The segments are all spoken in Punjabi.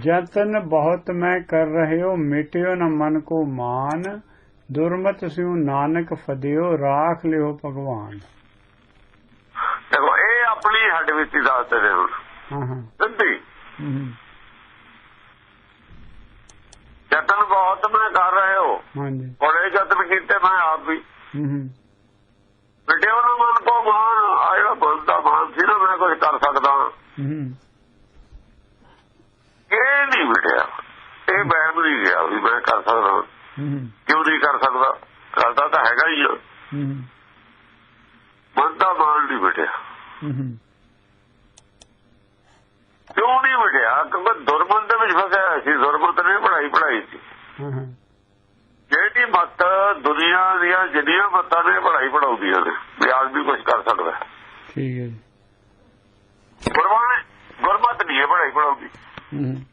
ਜਤਨ ਬਹੁਤ ਮੈਂ ਕਰ ਰਹਿਓ ਮਿਟਿਓ ਨ ਮਨ ਕੋ ਮਾਨ ਦੁਰਮਤ ਸਿਉ ਨਾਨਕ ਫਦਿਓ ਰਾਖ ਲਿਓ ਭਗਵਾਨ। ਦੇਖੋ ਇਹ ਆਪਣੀ ਹੱਡ ਵਿੱਚ ਦੱਸਦੇ ਨੇ ਹੁਣ। ਹਾਂ ਹਾਂ। ਸਿੱਧੀ। ਯਤਨ ਬਹੁਤ ਮੈਂ ਕਰ ਰਹੇ ਹੋ ਹਾਂਜੀ ਬੜੇ ਯਤਨ ਕੀਤੇ ਮੈਂ ਆਪ ਵੀ। ਹਮ, ਹਮ, ਮਿਟਿਓ ਨਾ ਮਨ ਕੋ ਮਾਨ ਆ ਜਿਹੜਾ ਬੰਦਾ ਮਾਨ ਸੀ ਨਾ ਮੈਂ ਕੁਝ ਕਰ ਸਕਦਾ ਹਮ, ਇਹ ਨਹੀਂ ਮਿਟਿਆ। ਇਹ ਬੈਨ ਨਹੀਂ ਗਿਆ ਵੀ ਮੈਂ ਕਰ ਸਕਦਾ। ਕਿਉਂ ਨਹੀਂ ਕਰ ਸਕਦਾ? ਕਰਦਾ ਤਾਂ ਹੈਗਾ ਹੀ ਹਮ, ਮਨ ਨਹੀਂ ਮਿਟਿਆ। ਕਿਉਂ ਨਹੀਂ ਮਿਟਿਆ? ਕਿਉਂਕਿ ਦੁਰਮਤ ਦੇ ਵਿੱਚ ਫਸਿਆ ਸੀ। ਦੁਰਮਤ ਨੇ ਪੜਾਈ ਪੜਾਈ ਸੀ। ਜਿਹੜੀ ਮਤ ਦੁਨੀਆ ਦੀਆਂ ਜਿੰਨੀਆਂ ਮਤਾਂ ਨੇ ਪੜਾਈ ਪੜਾਉਂਦੀਆਂ ਨੇ ਵੀ ਆਦਮੀ ਕੁਝ ਕਰ ਸਕਦਾ। ਠੀਕ ਹੈ ਜੀ। ਗੁਰਮਤ ਨਹੀਂ ਹੈ ਪੜਾਈ ਪੜਾਉਂਦੀ ਹਮ,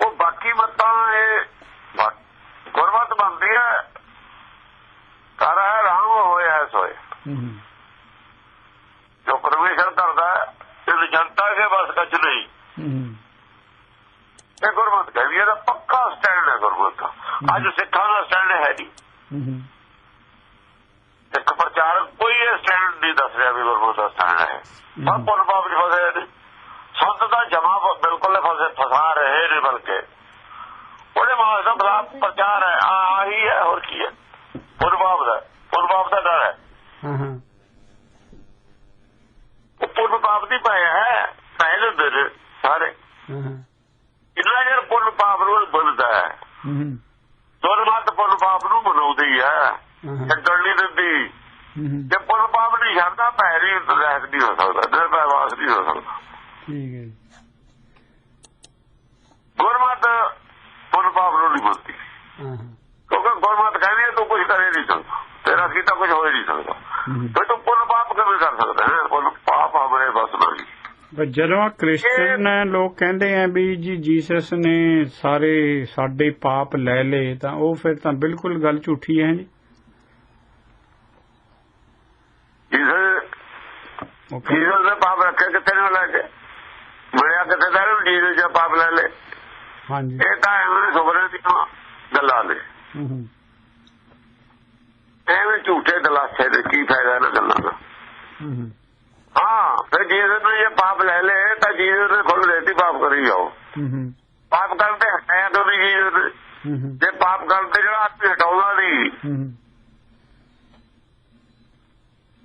ਉਹ ਬਾਕੀ ਮਤਾਂ ਇਹ ਬਾ- ਗੁਰਮਤ ਬੰਦੀ ਹੈ ਕਰ ਹੈ ਰਾਮ ਸੋਏ ਹਮ, ਜੋ ਪਰਮੇਸ਼ਰ ਕਰਦਾ ਇਹ ਜਨਤਾ ਕੇ ਬਸ ਕੱਚ ਨਹੀਂ ਇਹ ਗੁਰਮਤ ਕਹਿੰਦੀ ਹੈ ਪੱਕਾ ਸਟੈਂਡ ਹੈ ਗੁਰਮਤ। ਦਾ ਅੱਜ ਸਿੱਖਾਂ ਦਾ ਸਟੈਂਡ ਹੈ ਨਹੀਂ ਹਮ, ਸਿੱਖ ਪ੍ਰਚਾਰਕ ਕੋਈ ਇਹ ਸਟੈਂਡ ਨਹੀਂ ਦੱਸ ਰਿਹਾ ਵੀ ਗੁਰਮਤ ਦਾ ਸਟੈਂਡ ਹੈ। ਪੁੰਨ ਪਾਪ ਚ ਫਸੇ ਸੰਤ ਦਾ ਜਮਾ ਬਿਲਕੁਲ ਫਸੇ ਫਸਾ ਰਹੇ ਨੇ ਬਲਕਿ ਉਹਦੇ ਮਾਸ ਦਾ ਖਿਲਾਫ ਪ੍ਰਚਾਰ ਹੈ ਆ ਆਹੀ ਹੈ ਹੋਰ ਕੀ ਹੈ ਪੁੰਨ ਪਾਪ ਦਾ ਪੁੰਨ ਪਾਪ ਦਾ ਡਰ ਹੈ ਹਾਂ ਹਾਂ। ਪੁੰਨ ਪਾਪ ਦੀ ਪਾਇਆ ਹੈ ਪਹਿਲੇ ਦਿਨ ਸਾਰੇ। ਹਾਂ ਹਾਂ। ਜਿੰਨਾ ਜਰ ਪੁੰਨ ਪਾਪ ਨੂੰ ਬਣਦਾ ਹੈ ਦੁਰਮਤ ਪੁੰਨ ਪਾਪ ਨੂੰ ਮਨਾਉਂਦੀ ਹੈ ਛੱਡਣ ਨਹੀਂ ਦਿੰਦੀ। ਜੇ ਪੁੰਨ ਪਾਪ ਨਹੀਂ ਛੱਡਦਾ ਪੈਰੀ ਰਹਿਤ ਨਹੀਂ ਹੋ ਸਕਦਾ ਨਿਰਭੈ ਵਾਸ ਨਹੀਂ ਹੋ ਸਕਦਾ। ਠੀਕ ਹੈ ਜੀ ਗੁਰਮਤ ਪੁੰਨ ਪਾਪ ਨੂੰ ਨਹੀਂ ਮੰਨਦੀ ਹਾਂ ਹਾਂ ਕਿਉਂਕਿ ਗੁਰਮਤ ਕਹਿੰਦੀ ਹੈ ਤੂੰ ਕੁਝ ਕਰੇ ਨਹੀਂ ਸਕਦਾ ਕੀਤਾ ਕੁਝ ਹੋ ਹੀ ਨਹੀਂ ਸਕਦਾ। ਫਿਰ ਤੂੰ ਪੁੰਨ ਪਾਪ ਕਿਵੇਂ ਕਰ ਸਕਦਾ? ਹੈ ਪੁੰਨ ਪਾਪ ਹਮਰੇ ਬਸ ਨਹੀਂ ਪਰ ਜਦੋਂ ਕ੍ਰਿਸਚਨ ਲੋਕ ਕਹਿੰਦੇ ਆ ਵੀ ਜੀ ਜੀਸਸ ਨੇ ਸਾਰੇ ਸਾਡੇ ਪਾਪ ਲੈ ਲਏ ਤਾਂ ਉਹ ਫਿਰ ਤਾਂ ਬਿਲਕੁਲ ਗੱਲ ਝੂਠੀ ਹੈ ਜੀ। ਜੀਸਸ ਨੇ ਪਾਪ ਰੱਖੇ ਕਿਤੇ ਨਾ ਲੈ ਕੇ? ਮਿਲਿਆ ਕਿਤੇ ਦਾ ਜੀਸਸ ਨੇ ਪਾਪ ਲੈ ਲੇ ਹਾਂਜੀ। ਇਹ ਤਾਂ ਐਵੇਂ ਸੁਪਨੇ ਦੀਆਂ ਗੱਲਾਂ ਨੇ। ਐਵੇਂ ਝੂਠੇ ਦਲਾਸੇ ਦੇ ਕੀ ਫਾਇਦਾ ਇਹਨਾਂ ਗੱਲਾਂ ਦਾ? ਹਾਂ ਫਿਰ ਜੀਸਸ ਨੇ ਇਹ ਪਾਪ ਲੈ ਲਏ ਤਾਂ ਜੀਸਸ ਨੇ ਖੁੱਲ ਦੇਤੀ ਪਾਪ ਕਰੀ ਜਾਓ। ਪਾਪ ਕਰਦੇ ਹਟਾਇਆ ਤਾਂ ਨਹੀਂ ਜੀਸਸ ਨੇ? ਹਮ, ਹਮ, ਜੇ ਪਾਪ ਕਰਦੇ ਜਿਹੜਾ ਆਦਮੀ ਹਟਾਉਂਦਾ ਨਹੀਂ।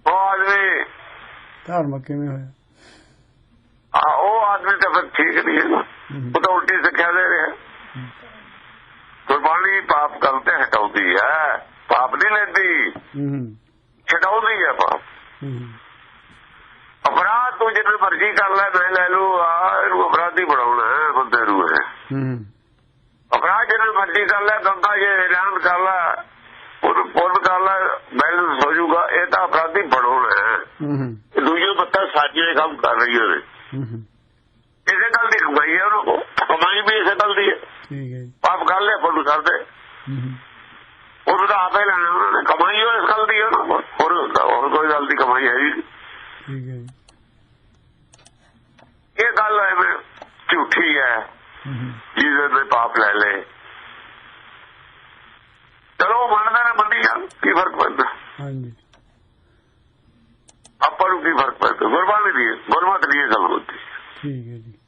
ਉਹ ਆਦਮੀ। ਧਾਰਮਿਕ ਕਿਵੇਂ ਹੋਇਆ? ਆ ਉਹ ਆਦਮੀ ਤਾਂ ਫਿਰ ਠੀਕ ਨਹੀਂ ਹੈ ਹਮ, ਉਹ ਤਾਂ ਉਲਟੀ ਸਿੱਖਿਆ ਦੇ ਰਿਹਾ ਗੁਰਬਾਣੀ ਪਾਪ ਕਰਦੇ ਹਟਾਉਂਦੀ ਹੈ ਪਾਪ ਨਹੀਂ ਲੈਂਦੀ ਹਮ, ਛਡਾਉਂਦੀ ਹੈ। ਪਾਪ ਅਪਰਾਧ ਤੂੰ ਜਿੰਨੇ ਮਰਜ਼ੀ ਕਰ ਲੈ ਮੈਂ ਲੈ ਲੂ ਆ ਇਹਨੂੰ ਅਪਰਾਧੀ ਬਣਾਉਣਾ ਹੈ ਬੰਦੇ ਨੂੰ ਹਮ, ਅਪਰਾਧ ਜਿੰਨੇ ਮਰਜ਼ੀ ਕਰ ਲੈ ਗੰਗਾ ਜੇ ਐਲਾਨ ਕਰ ਲੈ ਉਹਨੂੰ ਪੁੰਨ ਕਰ ਲੈ ਬੈਲੈਂਸ ਹੋ ਜਾਊਗਾ ਇਹ ਤਾਂ ਅਪਰਾਧੀ ਬਣਾਉਣਾ ਹੈ। ਦੂਜੀ ਬੱਤਾ ਸਾਜੇ ਕੰਮ ਕਰ ਰਹੀ ਹੈ ਉਹਦੇ। ਹਮ, ਇਸੇ ਗੱਲ ਦੀ ਕਮਾਈ ਹੈ ਉਹਨੂੰ। ਕਮਾਈ ਵੀ ਇਸੇ ਗੱਲ ਦੀ ਹੈ। ਠੀਕ ਹੈ ਪਾਪ ਕਰ ਲਿਆ ਪੁੰਨ ਕਰਦੇ। ਤਾਂ ਆਪੇ ਲੈਣਾ ਉਹਨਾਂ ਨੇ ਕਮਾਈ ਉਹ ਇਸ ਗੱਲ ਦੀ ਹੈ ਉਹਨੂੰ। ਹੋਰ ਹੋਰ ਕੋਈ ਗੱਲ ਦੀ ਕਮਾਈ ਹੈ ਹੀ ਨਹੀਂ। ਠੀਕ ਹੈ ਇਹ ਗੱਲ ਐਵੇਂ ਝੂਠੀ ਹੈ। ਜਿਹਦੇ ਨੇ ਪਾਪ ਲੈ ਲਏ। ਚਲੋ ਮੰਨਦੇ ਨੇ ਮੰਨੀ ਜਾ ਕੀ ਫ਼ਰਕ ਪੈਂਦਾ? ਹਾਂਜੀ। ਆਪਾਂ ਨੂੰ ਕੀ ਫ਼ਰਕ ਪੈਂਦਾ? ਗੁਰਬਾਣੀ ਦੀ ਗੁਰਮਤ ਦੀ ਗੱਲ ਹੁੰਦੀ ਠੀਕ ਹੈ ਜੀ।